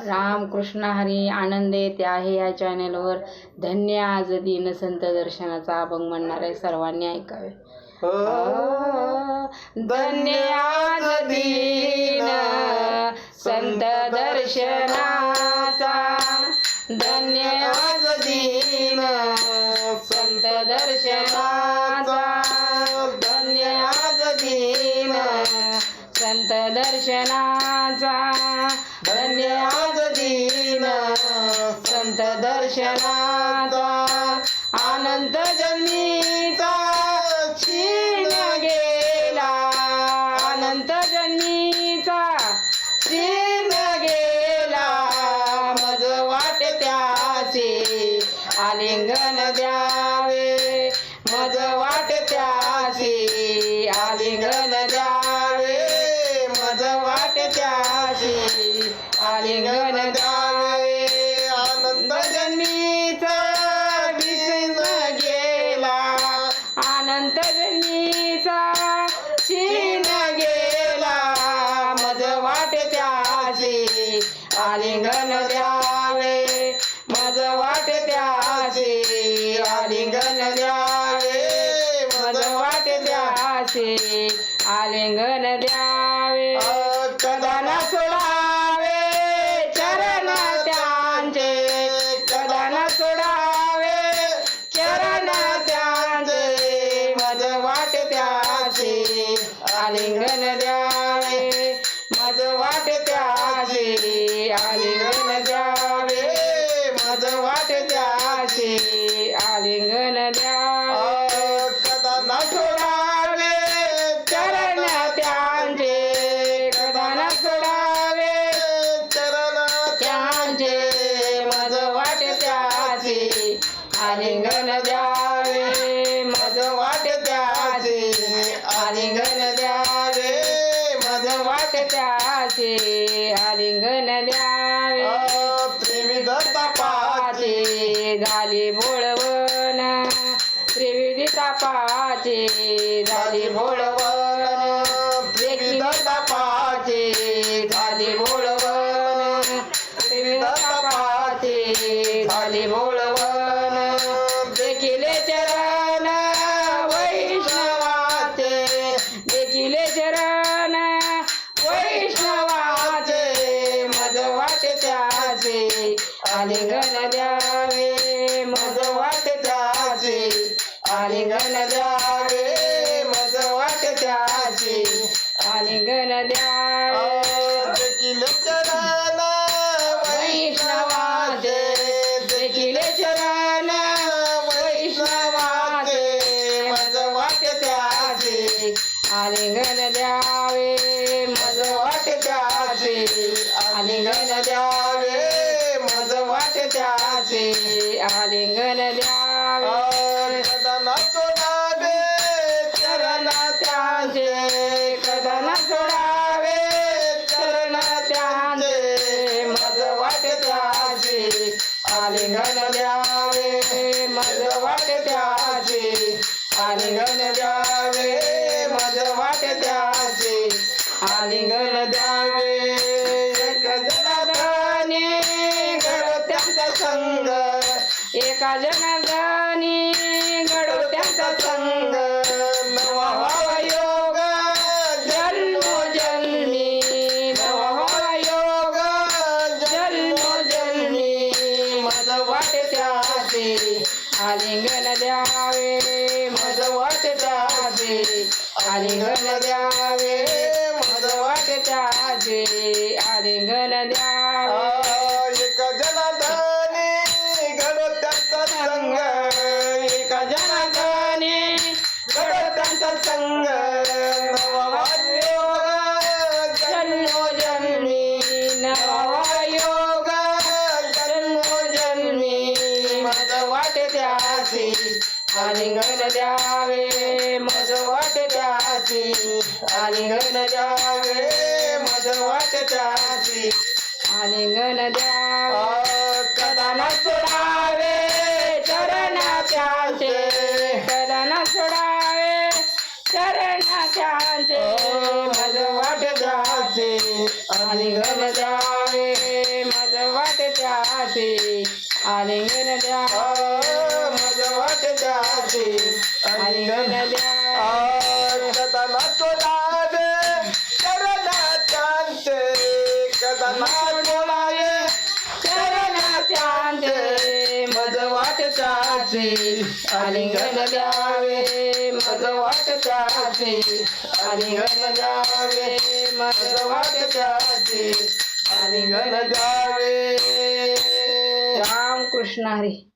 राम कृष्ण हरी आनंद येते आहे या चॅनेलवर धन्य आज दिन संत दर्शनाचा अभंग म्हणणारे सर्वांनी ऐकावे. धन्य आज दिन संत दर्शनाचा. धन्य आज दिन संत दर्शनाचा. धन्य आज दिन संत दर्शनाचा. धन्य दर्शनाचा आनंद जन्मीचा क्षीण गेला. अनंत जन्मीचा क्षीण गेला. मज वाट त्याचे आलिंगन द्यावे. मज वाट त्याचे आलिंगन द्यावे. मज वाट त्याचे आलिंगन द्यावे. आलिंगन द्यावे. मज वाट त्याचे आलिंगन द्यावे. मज वाट त्याचे आलिंगन द्यावे. कदा न त्याचे आलिंगन द्यावे झाली बोळवण. त्रिविधी तापाचे झाली बोळवण. त्रिविध तापाचे झाली बोळवण. त्रिविध तापाचे झाली बोळवण. देखील चरण वैष्णवाचे देखील चरण वैष्णवाचे मज वाट त्याचे घन द्यावे. आलिंगन द्यावे मज वाट त्याचे. आलिंगन द्यावे. देखील चरण वैष्णवाचे देखील चरण वैष्णवाचे मज त्याचे. आलिंगन द्यावे मज वाट त्याचे. आलिंगन द्यावे मज वाट त्याचे. आलिंगन द्यावे घन द्यावे मज वाट त्याचे. घन द्यावे मज वाट त्याचे. आणि घन आलिंगन द्यावे मज वाट त्याचे आलिंगन द्यावे मज वाट त्याचे आलिंगन द्यावे मज वाट त्याचे आलिंगन द्यावे मज वाट त्याचे आलिंगन द्यावे कदा न सोडावे चरण त्याचे. कदा न सोडावे चरण त्याचे मज वाट द्याचे आलिंगन द्यावे मज वाटेच्याचे आलिंगन द्यावे आलिंगन द्यावे कदना तोलावे चरणाच्यांचे कदना तोलावे चरणाच्यांचे मज वाटेच्याचे आलिंगन द्यावे मज वाटेच्याचे आलिंगन द्यावे मज वाटेच्याचे आलिंगन द्यावे राम कृष्ण हरी.